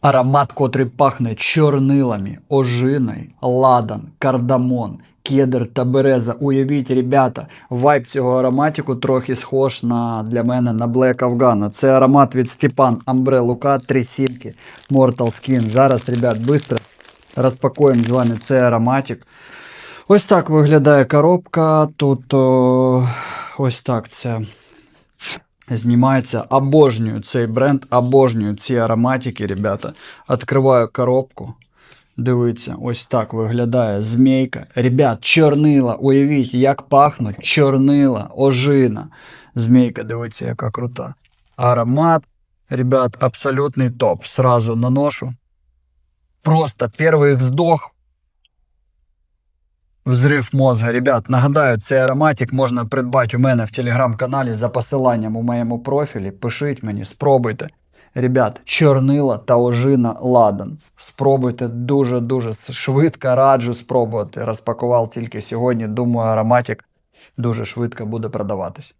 Аромат, котрий пахне чорнилами, ожиною, ладан, кардамон, кедр та береза. Уявіть, ребята, вайб цього ароматику трохи схож на для мене на Black Afghan. Це аромат від Степан Амбре Лука, три сімки, Mortal Skin. Зараз, ребят, швидко розпакуємо з вами цей ароматик. Ось так виглядає коробка. Тут о, ось так це знімається. Обожнюю цей бренд, обожнюю ці ароматики, ребята. Откриваю коробку. Дивіться, ось так виглядає змійка. Ребят, чорнила, уявіть, як пахнуть чорнила, ожина. Змійка, дивіться, яка крута. Аромат, ребят, абсолютний топ. Сразу наношу. Просто перший вздох. Взрив мозга. Ребят, нагадаю, цей ароматик можна придбати у мене в телеграм-каналі за посиланням у моєму профілі. Пишіть мені, спробуйте. Ребят, чорнила та ожина ладан. Спробуйте дуже-дуже швидко, раджу спробувати. Розпакував тільки сьогодні. Думаю, ароматик дуже швидко буде продаватись.